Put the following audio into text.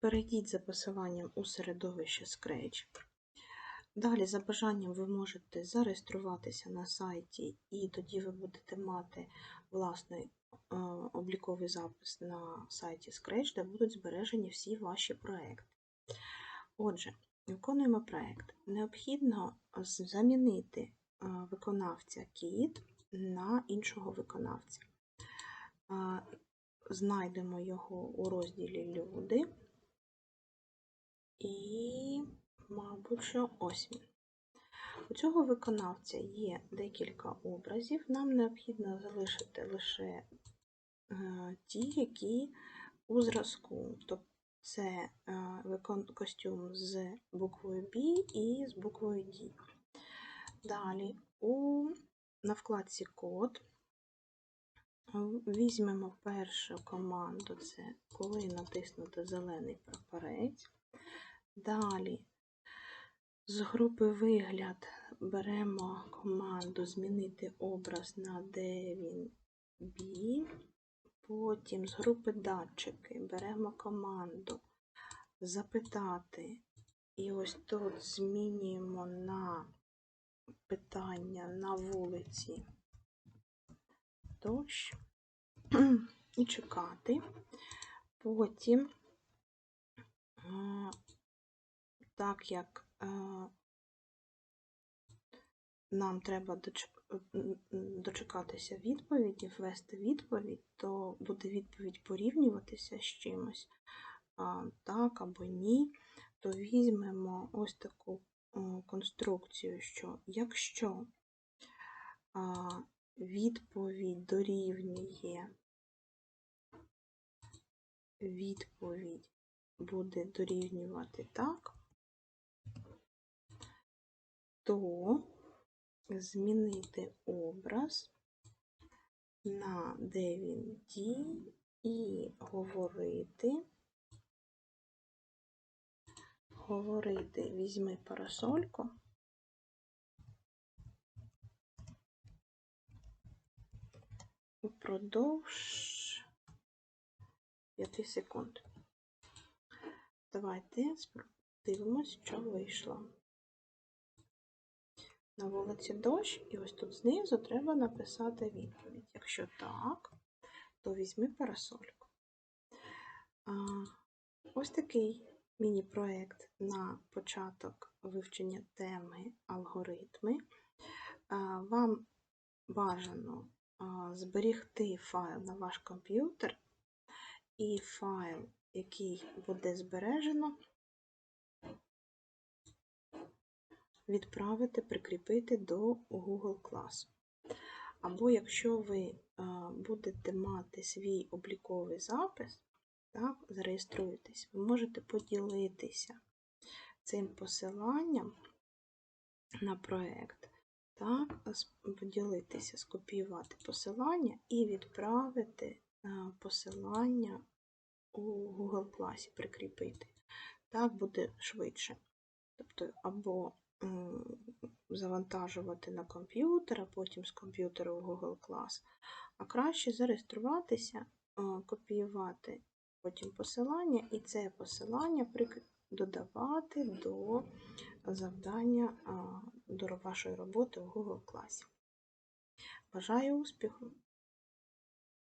Перейдіть за посиланням у середовище Scratch. Далі, за бажанням, ви можете зареєструватися на сайті, і тоді ви будете мати власний е, обліковий запис на сайті Scratch, де будуть збережені всі ваші проекти. Отже, виконуємо проект. Необхідно замінити е, виконавця Кіт на іншого виконавця. Е, Знайдемо його у розділі Люди. І, мабуть, що ось він. У цього виконавця є декілька образів. Нам необхідно залишити лише е, ті, які у зразку. Тобто це е, костюм з буквою B і з буквою D. Далі у, на вкладці код візьмемо першу команду, це коли натиснути зелений прапорець. Далі з групи вигляд беремо команду змінити образ на де він B. Потім з групи датчики беремо команду запитати. І ось тут змінюємо на питання на вулиці дощ і чекати. Потім а, так як е, нам треба дочекатися відповіді, ввести відповідь, то буде відповідь порівнюватися з чимось, так або ні, то візьмемо ось таку конструкцію, що якщо відповідь дорівнює відповідь буде дорівнювати так, то змінити образ на де він дій і говорити, говорити, візьми парасольку. Упродовж 5 секунд. Давайте спро- дивимось, що вийшло. На вулиці дощ, і ось тут знизу треба написати відповідь. Якщо так, то візьми парасольку. Ось такий міні-проект на початок вивчення теми алгоритми. Вам бажано зберігти файл на ваш комп'ютер, і файл, який буде збережено, відправити, прикріпити до Google класу. Або якщо ви будете мати свій обліковий запис, так, зареєструєтесь, ви можете поділитися цим посиланням на проєкт, так, поділитися, скопіювати посилання і відправити посилання у Google класі, прикріпити. Так буде швидше. Тобто, або завантажувати на комп'ютер, а потім з комп'ютера у Google клас. А краще зареєструватися, копіювати потім посилання, і це посилання додавати до завдання до вашої роботи у Google класі. Бажаю успіху!